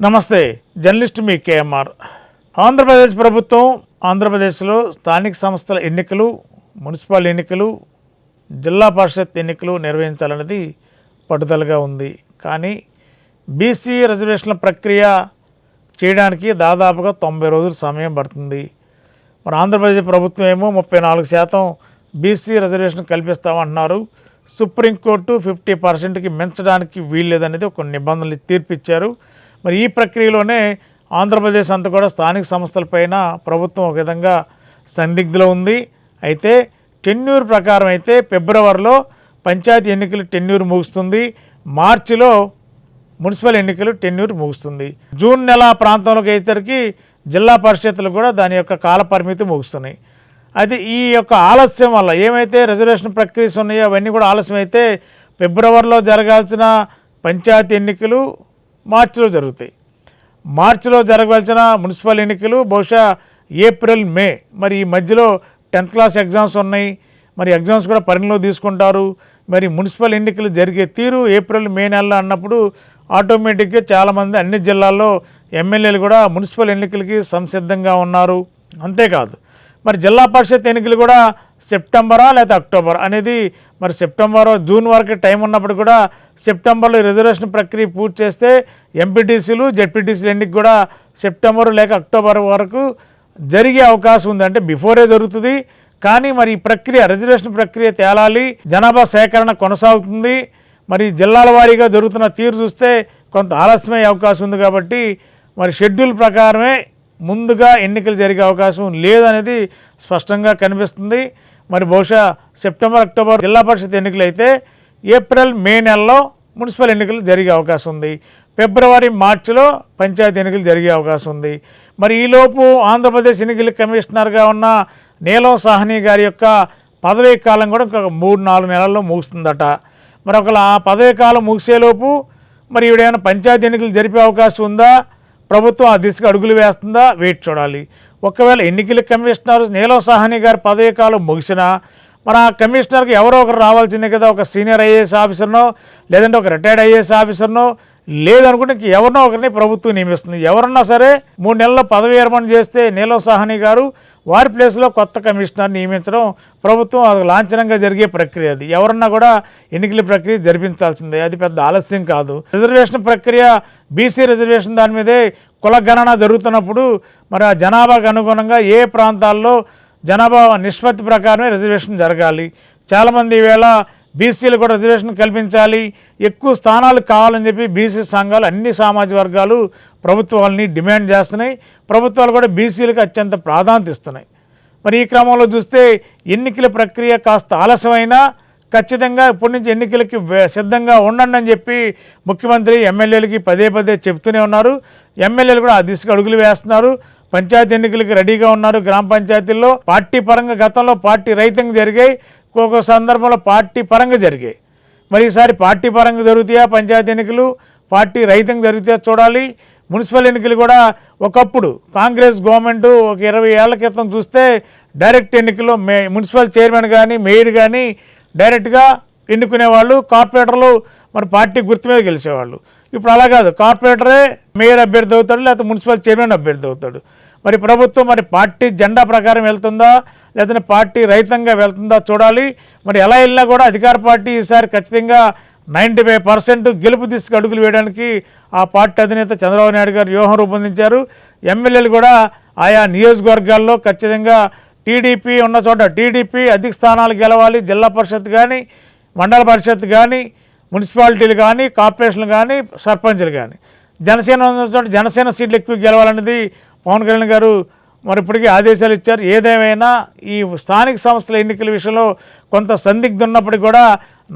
నమస్తే జర్నలిస్ట్ మీ కేఎంఆర్. ఆంధ్రప్రదేశ్ ప్రభుత్వం ఆంధ్రప్రదేశ్లో స్థానిక సంస్థల ఎన్నికలు మున్సిపల్ ఎన్నికలు జిల్లా పరిషత్ ఎన్నికలు నిర్వహించాలన్నది పట్టుదలగా ఉంది. కానీ బీసీ రిజర్వేషన్ల ప్రక్రియ చేయడానికి దాదాపుగా తొంభై రోజులు సమయం పడుతుంది. మన ఆంధ్రప్రదేశ్ ప్రభుత్వం ఏమో ముప్పై నాలుగు శాతం బీసీ రిజర్వేషన్ కల్పిస్తామంటున్నారు. సుప్రీంకోర్టు ఫిఫ్టీ పర్సెంట్కి మించడానికి వీల్లేదనేది ఒక నిబంధనలు తీర్పిచ్చారు. మరి ఈ ప్రక్రియలోనే ఆంధ్రప్రదేశ్ అంతా కూడా స్థానిక సంస్థలపైన ప్రభుత్వం ఒక విధంగా సందిగ్ధలో ఉంది. అయితే టెన్యూర్ ప్రకారం అయితే ఫిబ్రవరిలో పంచాయతీ ఎన్నికలు టెన్యూర్ ముగుస్తుంది. మార్చిలో మున్సిపల్ ఎన్నికలు టెన్యూర్ ముగుస్తుంది. జూన్ నెల ప్రాంతంలోకి అయ్యేసరికి జిల్లా పరిషత్తులు కూడా దాని యొక్క కాల పరిమితి ముగుస్తున్నాయి. అయితే ఈ యొక్క ఆలస్యం వల్ల ఏమైతే రిజర్వేషన్ ప్రక్రియస్ ఉన్నాయో అవన్నీ కూడా ఆలస్యం అయితే ఫిబ్రవరిలో జరగాల్సిన పంచాయతీ ఎన్నికలు మార్చిలో జరుగుతాయి. మార్చిలో జరగవలసిన మున్సిపల్ ఎన్నికలు బహుశా ఏప్రిల్ మే. మరి ఈ మధ్యలో టెన్త్ క్లాస్ ఎగ్జామ్స్ ఉన్నాయి. మరి ఎగ్జామ్స్ కూడా పరిగణలో తీసుకుంటారు. మరి మున్సిపల్ ఎన్నికలు జరిగే తీరు ఏప్రిల్ మే నెలలో అన్నప్పుడు ఆటోమేటిక్గా చాలామంది అన్ని జిల్లాల్లో ఎమ్మెల్యేలు కూడా మున్సిపల్ ఎన్నికలకి సంసిద్ధంగా ఉన్నారు. అంతేకాదు. మరి జిల్లా పరిషత్ ఎన్నికలు కూడా సెప్టెంబరా లేదా అక్టోబర్ అనేది మరి సెప్టెంబర్ జూన్ వరకు టైం ఉన్నప్పుడు కూడా సెప్టెంబర్లో రిజర్వేషన్ ప్రక్రియ పూర్తి చేస్తే ఎంపీటీసీలు జెడ్పీటీసీలు ఎన్నిక కూడా సెప్టెంబర్ లేక అక్టోబర్ వరకు జరిగే అవకాశం ఉంది. అంటే బిఫోరే జరుగుతుంది. కానీ మరి ఈ ప్రక్రియ రిజర్వేషన్ ప్రక్రియ తేలాలి. జనాభా సేకరణ కొనసాగుతుంది. మరి జిల్లాల వారీగా జరుగుతున్న తీరు చూస్తే కొంత ఆలస్యమయ్యే అవకాశం ఉంది కాబట్టి మరి షెడ్యూల్ ప్రకారమే ముందుగా ఎన్నికలు జరిగే అవకాశం లేదనేది స్పష్టంగా కనిపిస్తుంది. మరి బహుశా సెప్టెంబర్ అక్టోబర్ జిల్లా పరిషత్ ఎన్నికలు అయితే ఏప్రిల్ మే నెలలో మున్సిపల్ ఎన్నికలు జరిగే అవకాశం ఉంది. ఫిబ్రవరి మార్చిలో పంచాయతీ ఎన్నికలు జరిగే అవకాశం ఉంది. మరి ఈలోపు ఆంధ్రప్రదేశ్ ఎన్నికల కమిషనర్గా ఉన్న నీలం సాహ్ని గారి యొక్క పదవీ కాలం కూడా ఇంకొక మూడు నాలుగు నెలల్లో ముగుస్తుందట. మరి ఒకవేళ ఆ పదవీ కాలం ముగిసేలోపు మరి ఈవిడేమైనా పంచాయతీ ఎన్నికలు జరిపే అవకాశం ఉందా? ప్రభుత్వం ఆ దిశగా అడుగులు వేస్తుందా? వేటి చూడాలి. ఒకవేళ ఎన్నికల కమిషనర్ నీలం సాహ్ని గారి పదవీ కాలం ముగిసినా మరి ఆ కమిషనర్కి ఎవరో ఒకరు రావాల్సిందే కదా ఒక సీనియర్ ఐఏఎస్ ఆఫీసర్నో లేదంటే ఒక రిటైర్డ్ ఐఏఎస్ ఆఫీసర్నో లేదనుకుంటే ఇంక ఎవరినో ఒకరిని ప్రభుత్వం నియమిస్తుంది. ఎవరన్నా సరే మూడు నెలల పదవి విరమణ చేస్తే నీలం సాహ్ని గారు వారి ప్లేస్లో కొత్త కమిషనర్ నియమించడం ప్రభుత్వం అది లాంఛనంగా జరిగే ప్రక్రియ అది. ఎవరన్నా కూడా ఎన్నికల ప్రక్రియ జరిపించాల్సిందే. అది పెద్ద ఆలస్యం కాదు. రిజర్వేషన్ ప్రక్రియ బీసీ రిజర్వేషన్ దాని మీదే కుల గణన జరుగుతున్నప్పుడు మరి ఆ జనాభాకు అనుగుణంగా ఏ ప్రాంతాల్లో జనాభా నిష్పత్తి ప్రకారమే రిజర్వేషన్ జరగాలి. చాలామంది ఈవేళ బీసీలు కూడా రిజర్వేషన్ కల్పించాలి. ఎక్కువ స్థానాలు కావాలని చెప్పి బీసీ సంఘాలు అన్ని సామాజిక వర్గాలు ప్రభుత్వాలని డిమాండ్ చేస్తున్నాయి. ప్రభుత్వాలు కూడా బీసీలకు అత్యంత ప్రాధాన్యత ఇస్తున్నాయి. మరి ఈ క్రమంలో చూస్తే ఎన్నికల ప్రక్రియ కాస్త ఆలస్యమైనా ఖచ్చితంగా ఇప్పటి నుంచి ఎన్నికలకి సిద్ధంగా ఉండండి అని చెప్పి ముఖ్యమంత్రి ఎమ్మెల్యేలకి పదే పదే చెప్తూనే ఉన్నారు. ఎమ్మెల్యేలు కూడా ఆ దిశగా అడుగులు వేస్తున్నారు. పంచాయతీ ఎన్నికలకి రెడీగా ఉన్నారు. గ్రామ పంచాయతీల్లో పార్టీ పరంగా గతంలో పార్టీ రైతంగా జరిగాయి. ఒక్కొక్క సందర్భంలో పార్టీ పరంగా జరిగాయి. మరి ఈసారి పార్టీ పరంగా జరుగుతాయా పంచాయతీ ఎన్నికలు? పార్టీ రైతంగా జరుగుతాయా చూడాలి. మున్సిపల్ ఎన్నికలు కూడా ఒకప్పుడు కాంగ్రెస్ గవర్నమెంట్ ఒక ఇరవై ఏళ్ళ క్రితం చూస్తే డైరెక్ట్ ఎన్నికల్లో మే మున్సిపల్ చైర్మన్ కానీ మేయర్ కానీ డైరెక్ట్గా ఎన్నుకునేవాళ్ళు. కార్పొరేటర్లు మరి పార్టీ గుర్తు మీద గెలిచేవాళ్ళు. ఇప్పుడు అలా కాదు. కార్పొరేటరే మేయర్ అభ్యర్థి అవుతాడు లేకపోతే మున్సిపల్ చైర్మన్ అభ్యర్థి అవుతాడు. మరి ప్రభుత్వం మరి పార్టీ జెండా ప్రకారం వెళ్తుందా? లేదంటే పార్టీ రైతంగా వెళ్తుందా చూడాలి. మరి ఎలా వెళ్ళినా కూడా అధికార పార్టీ ఈసారి ఖచ్చితంగా నైంటీ ఫైవ్ పర్సెంట్ గెలుపు తీసుకు అడుగులు వేయడానికి ఆ పార్టీ అధినేత చంద్రబాబు నాయుడు గారు వ్యూహం రూపొందించారు. ఎమ్మెల్యేలు కూడా ఆయా నియోజకవర్గాల్లో ఖచ్చితంగా టీడీపీ ఉన్న చోట టీడీపీ అధిక స్థానాలు గెలవాలి. జిల్లా పరిషత్ కానీ మండల పరిషత్ కానీ మున్సిపాలిటీలు కానీ కార్పొరేషన్లు కానీ సర్పంచ్లు కానీ జనసేన ఉన్న చోట జనసేన సీట్లు ఎక్కువ గెలవాలనేది పవన్ కళ్యాణ్ గారు మరి ఇప్పటికీ ఆదేశాలు ఇచ్చారు. ఏదేమైనా ఈ స్థానిక సంస్థల ఎన్నికల విషయంలో కొంత సందిగ్ధం ఉన్నప్పటికీ కూడా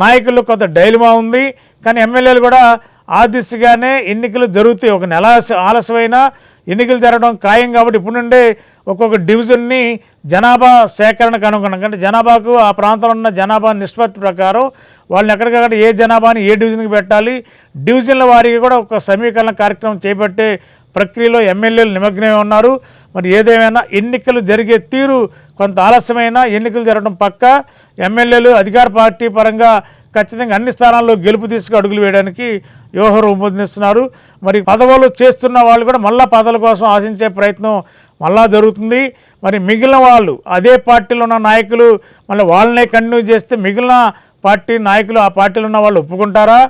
నాయకులు కొంత డైలమా ఉంది. కానీ ఎమ్మెల్యేలు కూడా ఆ దిశగానే ఎన్నికలు జరుగుతాయి. ఒక నెల ఆలస్యమైనా ఎన్నికలు జరగడం ఖాయం కాబట్టి ఇప్పుడు నుండే ఒక్కొక్క డివిజన్ని జనాభా సేకరణకు అనుకున్నాం అంటే జనాభాకు ఆ ప్రాంతంలో ఉన్న జనాభా నిష్పత్తి ప్రకారం వాళ్ళని ఎక్కడికక్కడ ఏ జనాభాని ఏ డివిజన్కి పెట్టాలి డివిజన్ల వారికి కూడా ఒక సమీకరణ కార్యక్రమం చేపట్టే ప్రక్రియలో ఎమ్మెల్యేలు నిమగ్నమై ఉన్నారు. మరి ఏదేమైనా ఎన్నికలు జరిగే తీరు కొంత ఆలస్యమైన ఎన్నికలు జరగడం పక్క? ఎమ్మెల్యేలు అధికార పార్టీ పరంగా ఖచ్చితంగా అన్ని స్థానాల్లో గెలుపు తీసుకు అడుగులు వేయడానికి వ్యూహం రూపొందిస్తున్నారు. మరి పదవులు చేస్తున్న వాళ్ళు కూడా మళ్ళా పదవుల కోసం ఆశించే ప్రయత్నం మళ్ళా జరుగుతుంది. మరి మిగిలిన వాళ్ళు అదే పార్టీలో ఉన్న నాయకులు మళ్ళీ వాళ్ళనే కంటిన్యూ చేస్తే మిగిలిన పార్టీ నాయకులు ఆ పార్టీలో ఉన్న వాళ్ళు ఒప్పుకుంటారా?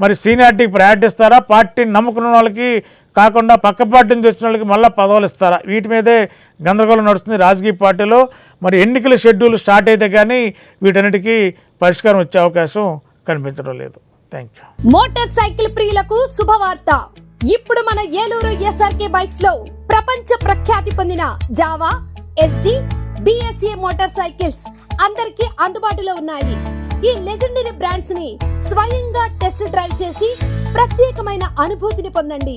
మరి సీనియారిటీకి ప్రయాటిస్తారా పార్టీని నమ్ముకున్న వాళ్ళకి కాకుండా పక్క పార్టీ నుంచి వచ్చిన వాళ్ళకి మళ్ళీ పదవులు ఇస్తారా? వీటి మీదే గందరగోళం నడుస్తుంది రాజకీయ పార్టీలో. మరి ఎన్నికల షెడ్యూల్ స్టార్ట్ అయితే కానీ వీటన్నిటికీ పరిష్కారం వచ్చే అవకాశం కనిపించడం లేదు. Thank you. మోటార్ సైకిల్ ప్రియులకు శుభవార్త. ఇప్పుడు మన ఏలూరు ఎస్ఆర్కే బైక్స్లో ప్రపంచ ప్రఖ్యాతి పొందిన Jawa Yezdi BSA motor cycles అందరికీ అందుబాటులో ఉన్నాయి. ఈ లెజెండరీ బ్రాండ్స్ని స్వయంగా టెస్ట్ డ్రైవ్ చేసి ప్రత్యేకమైన అనుభూతిని పొందండి.